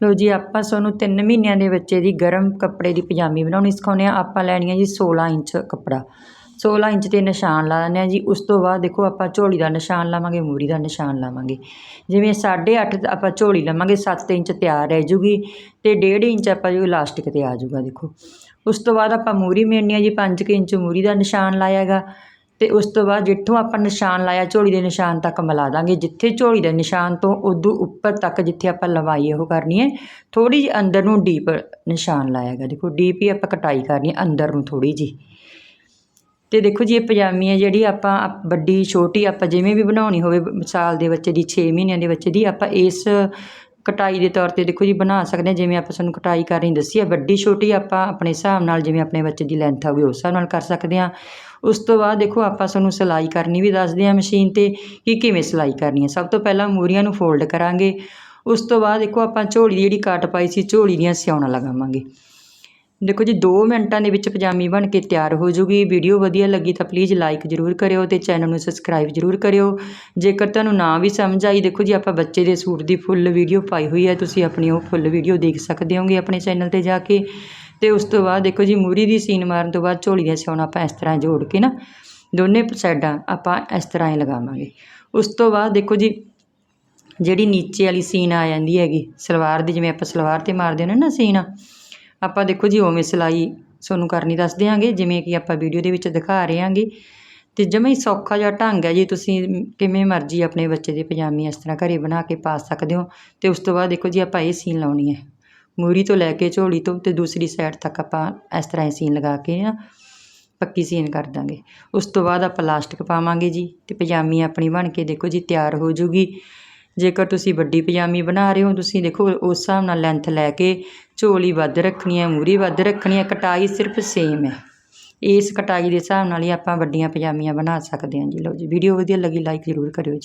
ਲਓ ਜੀ, ਆਪਾਂ ਤੁਹਾਨੂੰ 3 ਮਹੀਨਿਆਂ ਦੇ ਬੱਚੇ ਦੀ ਗਰਮ ਕੱਪੜੇ ਦੀ ਪਜਾਮੀ ਬਣਾਉਣੀ ਸਿਖਾਉਂਦੇ ਆ ਆਪਾਂ ਲੈਣੀ ਹੈ ਜੀ 16 ਇੰਚ ਕੱਪੜਾ। 16 ਇੰਚ ਤੇ ਨਿਸ਼ਾਨ ਲਾ ਦਿੰਦੇ ਆ ਜੀ। ਉਸ ਤੋਂ ਬਾਅਦ ਦੇਖੋ, ਆਪਾਂ ਝੋਲੀ ਦਾ ਨਿਸ਼ਾਨ ਲਾਵਾਂਗੇ, ਮੂਰੀ ਦਾ ਨਿਸ਼ਾਨ ਲਾਵਾਂਗੇ। ਜਿਵੇਂ 8.5 ਆਪਾਂ ਝੋਲੀ ਲਵਾਂਗੇ 7 ਇੰਚ ਤਿਆਰ ਰਹਿ ਜੂਗੀ ਤੇ 1.5 ਇੰਚ ਆਪਾਂ ਜੋ ਇਲਾਸਟਿਕ ਤੇ ਆ ਜਾਊਗਾ ਦੇਖੋ। ਉਸ ਤੋਂ ਬਾਅਦ ਆਪਾਂ ਮੂਰੀ ਮੇਰਨੀ ਆ ਜੀ। 5 ਇੰਚ ਮੂਰੀ ਦਾ ਨਿਸ਼ਾਨ ਲਾਇਆਗਾ ਅਤੇ ਉਸ ਤੋਂ ਬਾਅਦ ਜਿੱਥੋਂ ਆਪਾਂ ਨਿਸ਼ਾਨ ਲਾਇਆ, ਝੋਲੀ ਦੇ ਨਿਸ਼ਾਨ ਤੱਕ ਮਿਲਾ ਦਾਂਗੇ। ਜਿੱਥੇ ਝੋਲੀ ਦੇ ਨਿਸ਼ਾਨ ਤੋਂ ਉਦੋਂ ਉੱਪਰ ਤੱਕ ਜਿੱਥੇ ਆਪਾਂ ਲੰਬਾਈ ਉਹ ਕਰਨੀ ਹੈ, ਥੋੜ੍ਹੀ ਜਿਹੀ ਅੰਦਰ ਨੂੰ ਡੀਪ ਨਿਸ਼ਾਨ ਲਾਇਆ ਲਾਇਆਗਾ ਦੇਖੋ, ਡੀਪ ਹੀ ਆਪਾਂ ਕਟਾਈ ਕਰਨੀ ਹੈ, ਅੰਦਰ ਨੂੰ ਥੋੜ੍ਹੀ ਜੀ ਤੇ ਦੇਖੋ ਜੀ, ਇਹ ਪਜਾਮੀ ਹੈ ਜਿਹੜੀ ਆਪਾਂ ਵੱਡੀ, ਛੋਟੀ ਆਪਾਂ ਜਿਵੇਂ ਵੀ ਬਣਾਉਣੀ ਹੋਵੇ, ਸਾਲ ਦੇ ਬੱਚੇ ਦੀ 6 ਮਹੀਨਿਆਂ ਦੇ ਬੱਚੇ ਦੀ, ਆਪਾਂ ਇਸ ਕਟਾਈ ਦੇ ਤੌਰ ਤੇ ਦੇਖੋ ਜੀ ਬਣਾ ਸਕਦੇ ਹਾਂ, ਜਿਵੇਂ ਆਪਾਂ ਤੁਹਾਨੂੰ ਕਟਾਈ ਕਰਨੀ ਦੱਸੀ ਹੈ ਵੱਡੀ ਛੋਟੀ ਆਪਾਂ ਆਪਣੇ ਹਿਸਾਬ ਨਾਲ ਜਿਵੇਂ ਆਪਣੇ ਬੱਚੇ ਦੀ ਲੈਂਥ ਹੋਵੇ ਉਸ ਹਿਸਾਬ ਨਾਲ ਕਰ ਸਕਦੇ ਹਾਂ। ਉਸ ਤੋਂ ਬਾਅਦ ਦੇਖੋ ਆਪਾਂ ਤੁਹਾਨੂੰ ਸਿਲਾਈ ਕਰਨੀ ਵੀ ਦੱਸਦੇ ਹਾਂ ਮਸ਼ੀਨ ਤੇ ਕਿ ਕਿਵੇਂ ਸਿਲਾਈ ਕਰਨੀ ਹੈ। ਸਭ ਤੋਂ ਪਹਿਲਾਂ ਮੂਰੀਆਂ ਨੂੰ ਫੋਲਡ ਕਰਾਂਗੇ। ਉਸ ਤੋਂ ਬਾਅਦ ਦੇਖੋ ਆਪਾਂ ਝੋਲੀ ਦੀ ਜਿਹੜੀ ਕੱਟ ਪਾਈ ਸੀ, ਝੋਲੀ ਦੀਆਂ ਸਿਉਣਾ ਲਗਾਵਾਂਗੇ। ਦੇਖੋ ਜੀ 2 ਮਿੰਟਾਂ ਦੇ ਵਿੱਚ ਪਜਾਮੀ ਬਣ ਕੇ ਤਿਆਰ ਹੋ ਜੂਗੀ। ਵੀਡੀਓ ਵਧੀਆ ਲੱਗੀ ਤਾਂ ਪਲੀਜ਼ ਲਾਈਕ ਜ਼ਰੂਰ ਕਰਿਓ ਤੇ ਚੈਨਲ ਨੂੰ ਸਬਸਕ੍ਰਾਈਬ ਜ਼ਰੂਰ ਕਰਿਓ। ਜੇਕਰ ਤੁਹਾਨੂੰ ਨਾ ਵੀ ਸਮਝ ਆਈ, ਦੇਖੋ ਜੀ, ਆਪਾਂ ਬੱਚੇ ਦੇ ਸੂਟ ਦੀ ਫੁੱਲ ਵੀਡੀਓ ਪਾਈ ਹੋਈ ਹੈ। ਤੁਸੀਂ ਆਪਣੀ ਉਹ ਫੁੱਲ ਵੀਡੀਓ ਦੇਖ ਸਕਦੇ ਹੋਗੇ ਆਪਣੇ ਚੈਨਲ ਤੇ ਜਾ ਕੇ। ਤੇ ਉਸ ਤੋਂ ਬਾਅਦ ਦੇਖੋ ਜੀ ਮੂਰੀ ਦੀ ਸੀਨ ਮਾਰਨ ਤੋਂ ਬਾਅਦ ਝੋਲੀ ਦੀਆਂ ਸਿਉਣਾ ਆਪਾਂ ਇਸ ਤਰ੍ਹਾਂ ਜੋੜ ਕੇ ਨਾ, ਦੋਨੇ ਸਾਈਡਾਂ ਆਪਾਂ ਇਸ ਤਰ੍ਹਾਂ ਹੀ ਲਗਾਵਾਂਗੇ। ਉਸ ਤੋਂ ਬਾਅਦ ਦੇਖੋ ਜੀ, ਜਿਹੜੀ ਨੀਚੇ ਵਾਲੀ ਸੀਨ ਆ ਜਾਂਦੀ ਹੈਗੀ, ਸਲਵਾਰ ਦੀ, ਜਿਵੇਂ ਆਪਾਂ ਸਲਵਾਰ ਤੇ ਮਾਰਦੇ ਹੁੰਦੇ ਨਾ ਸੀਨ। ਆਪਾਂ ਦੇਖੋ ਜੀ ਉਵੇਂ ਸਿਲਾਈ ਤੁਹਾਨੂੰ ਕਰਨੀ ਦੱਸ ਦਿਆਂਗੇ, ਜਿਵੇਂ ਕਿ ਆਪਾਂ ਵੀਡੀਓ ਦੇ ਵਿੱਚ ਦਿਖਾ ਰਹੇ ਹਾਂਗੇ। ਤੇ ਜਮੇ ਹੀ ਸੌਖਾ ਜਿਹਾ ਢੰਗ ਹੈ ਜੀ, ਤੁਸੀਂ ਕਿਵੇਂ ਮਰਜ਼ੀ ਆਪਣੇ ਬੱਚੇ ਦੇ ਪਜਾਮੀ ਇਸ ਤਰ੍ਹਾਂ ਘਰੇ ਬਣਾ ਕੇ ਪਾ ਸਕਦੇ ਹੋ। ਤੇ ਉਸ ਤੋਂ ਬਾਅਦ ਦੇਖੋ ਜੀ ਆਪਾਂ ਇਹ ਸੀਨ ਲਾਉਣੀ ਹੈ। ਮੂਰੀ ਤੋਂ ਲੈ ਕੇ ਝੋਲੀ ਤੋਂ ਤੇ ਦੂਸਰੀ ਸਾਈਡ ਤੱਕ ਆਪਾਂ ਇਸ ਤਰ੍ਹਾਂ ਇਹ ਸੀਨ ਲਗਾ ਕੇ ਨਾ ਪੱਕੀ ਸੀਨ ਕਰ ਦਾਂਗੇ। ਉਸ ਤੋਂ ਬਾਅਦ ਆਪਾਂ ਲਾਸਟਿਕ ਪਾਵਾਂਗੇ ਜੀ ਤੇ ਪਜਾਮੀ ਆਪਣੀ ਬਣ ਕੇ ਦੇਖੋ ਜੀ ਤਿਆਰ ਹੋ ਜੂਗੀ। ਜੇਕਰ ਤੁਸੀਂ ਵੱਡੀ ਪਜਾਮੀ ਬਣਾ ਰਹੇ ਹੋ, ਤੁਸੀਂ ਦੇਖੋ ਉਸ ਹਿਸਾਬ ਨਾਲ ਲੈਂਥ ਲੈ ਕੇ ਝੋਲੀ ਵੱਧ ਰੱਖਣੀ ਹੈ, ਮੂਰੀ ਵੱਧ ਰੱਖਣੀ ਹੈ, ਕਟਾਈ ਸਿਰਫ ਸੇਮ ਹੈ। ਇਸ ਕਟਾਈ ਦੇ ਹਿਸਾਬ ਨਾਲ ਹੀ ਆਪਾਂ ਵੱਡੀਆਂ ਪਜਾਮੀਆਂ ਬਣਾ ਸਕਦੇ ਹਾਂ ਜੀ। ਲਓ ਜੀ ਵੀਡੀਓ ਵਧੀਆ ਲੱਗੀ ਲਾਈਕ ਜ਼ਰੂਰ ਕਰਿਓ ਜੀ।